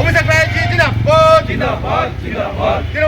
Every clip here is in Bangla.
অভিষেক ব্যানার্জি জিন্দাবাদ। তৃণমূল যুব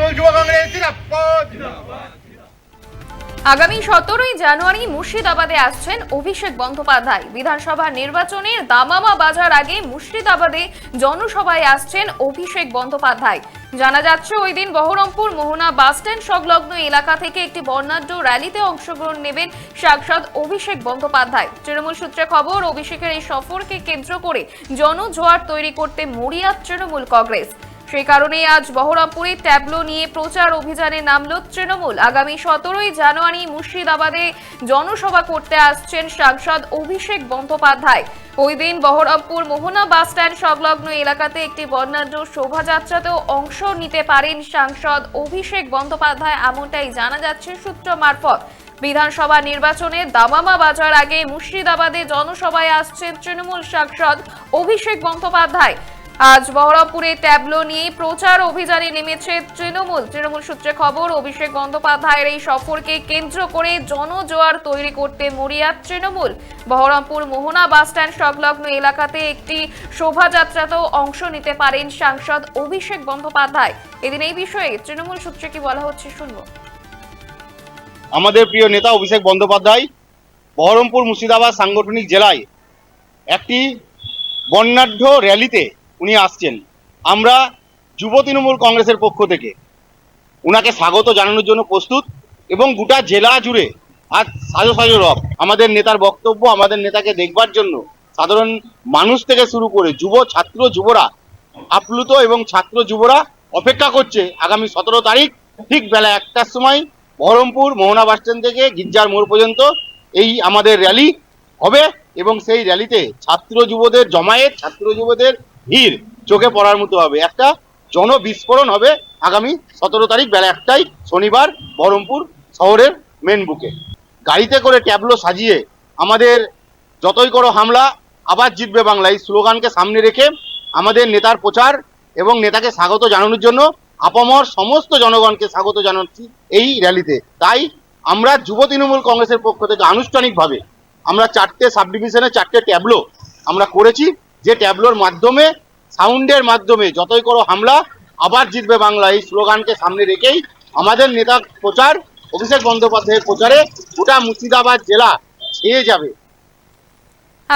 আগামী সতেরোই জানুয়ারি মুর্শিদাবাদে আসছেন অভিষেক বন্দ্যোপাধ্যায়। বিধানসভা নির্বাচনের দামামা বাজার আগে মুর্শিদাবাদে জনসভায় আসছেন অভিষেক বন্দ্যোপাধ্যায়। জানা যাচ্ছে, ওই দিন বহরমপুর মোহনা বাসস্ট্যান্ড সংলগ্ন এলাকা থেকে একটি বর্ণাঢ্য র্যালিতে অংশগ্রহণ নেবেন সাংসদ অভিষেক বন্দ্যোপাধ্যায়। তৃণমূল সূত্রে খবর, অভিষেকের এই সফরকে কেন্দ্র করে জনজোয়ার তৈরি করতে মরিয়া তৃণমূল কংগ্রেস। সেই কারণেই আজ বহরমপুরে ট্যাবলো নিয়ে প্রচার অভিযানে নামল তৃণমূল। আগামী সতেরোই জানুয়ারি মুর্শিদাবাদে জনসভা করতে আসছেন সাংসদ অভিষেক বন্দ্যোপাধ্যায়। ওই দিন বহরমপুর মোহনা বাসস্ট্যান্ড সংলগ্ন এলাকাতে একটি বর্ণাঢ্য শোভাযাত্রাতেও অংশ নিতে পারেন সাংসদ অভিষেক বন্দ্যোপাধ্যায়, এমনটাই জানা যাচ্ছে সূত্র মারফত। বিধানসভা নির্বাচনে দামামা বাজার আগে মুর্শিদাবাদে জনসভায় আসছেন তৃণমূল সাংসদ অভিষেক বন্দ্যোপাধ্যায়। আজ বহরমপুরে ট্যাবলো নিয়ে প্রচার অভিযানে নেমেছে তৃণমূল। তৃণমূল সূত্রে খবর, অভিষেক বন্দ্যোপাধ্যায়ের এই সফরকে কেন্দ্র করে জনজোয়ার তৈরি করতে মরিয়া তৃণমূল। বহরমপুর মোহনা বাসস্ট্যান্ড সংলগ্ন এলাকাতে একটি শোভাযাত্রাতেও অংশ নিতে পারেন সাংসদ অভিষেক বন্দ্যোপাধ্যায়। এদিন এই বিষয়ে তৃণমূল সূত্রে কি বলা হচ্ছে শুনব। আমাদের প্রিয় নেতা অভিষেক বন্দ্যোপাধ্যায়, বহরমপুর মুর্শিদাবাদ সাংগঠনিক জেলায় একটি বর্ণাঢ্য র্যালিতে উনি আসছেন। আমরা যুব তৃণমূল কংগ্রেসের পক্ষ থেকে উনাকে স্বাগত জানানোর জন্য প্রস্তুত এবং গোটা জেলা জুড়ে আজ সাজো সাজো রব, আমাদের নেতার বক্তব্য, আমাদের নেতাকে দেখবার জন্য সাধারণ মানুষ থেকে শুরু করে যুব ছাত্র যুবরা, আপ্লুত এবং ছাত্র যুবরা অপেক্ষা করছে আগামী সতেরো তারিখ ঠিক বেলা একটার সময় বহরমপুর মোহনা বাসস্ট্যান্ড থেকে গির্জার মোড় পর্যন্ত এই আমাদের র্যালি হবে এবং সেই র্যালিতে ছাত্র যুবদের জমায়েত, ছাত্র যুবদের ভিড়, চোখে পড়ার মতো হবে। একটা জনবিস্ফোরণ হবে আগামী সতেরো তারিখ বেলা একটাই শনিবার বহরমপুর শহরের মেন বুকে গাড়িতে করে ট্যাবলো সাজিয়ে আমাদের যতই করো হামলা, আবার জিতবে বাংলা। এই স্লোগানকে সামনে রেখে আমাদের নেতার প্রচার এবং নেতাকে স্বাগত জানানোর জন্য আপামর সমস্ত জনগণকে স্বাগত জানাচ্ছি এই র্যালিতে। তাই আমরা যুব তৃণমূল কংগ্রেসের পক্ষ থেকে আনুষ্ঠানিকভাবে আমরা চারটে সাব ডিভিশনে চারটে ট্যাবলো আমরা করেছি। যে ট্যাবলোর মাধ্যমে সাউন্ডের মাধ্যমে যতই করো হামলা, আবার জিতবে বাংলা। এই স্লোগানকে সামনে রেখেই আমাদের নেতা প্রচার, অভিষেক বন্দ্যোপাধ্যায়ের প্রচারে গোটা মুর্শিদাবাদ জেলা ছেয়ে যাবে।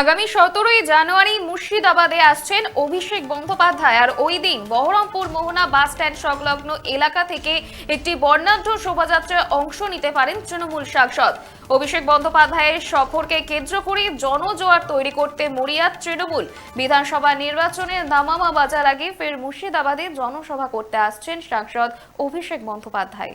আগামী সতেরোই জানুয়ারি মুর্শিদাবাদে আসছেন অভিষেক বন্দ্যোপাধ্যায়। আর ওই দিন বহরমপুর মোহনা বাস স্ট্যান্ড সংলগ্ন এলাকা থেকে একটি বর্ণাঢ্য শোভাযাত্রায় অংশ নিতে পারেন তৃণমূল সাংসদ। অভিষেক বন্দ্যোপাধ্যায়ের সফরকে কেন্দ্র করে জনজোয়ার তৈরি করতে মরিয়া তৃণমূল। বিধানসভা নির্বাচনে দামামা বাজার আগে ফের মুর্শিদাবাদে জনসভা করতে আসছেন সাংসদ অভিষেক বন্দ্যোপাধ্যায়।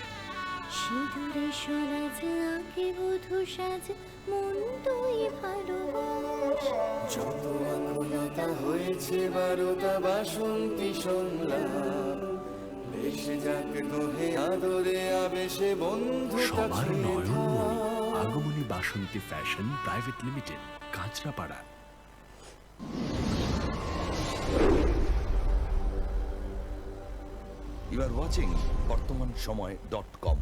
সিঁদুরে সরাজ আঁকে বধু সাজ মন তুই ভালোবাস। যত আকুলতা হয়েছে বারোটা বাসন্তী সংলাপ ভেসে যাক দোহে আদরে আবেশে বন্ধু সবার নয়নমণি Agomoni Basanti fashion private limited Kanchrapara. You are watching Bartaman Samay dot com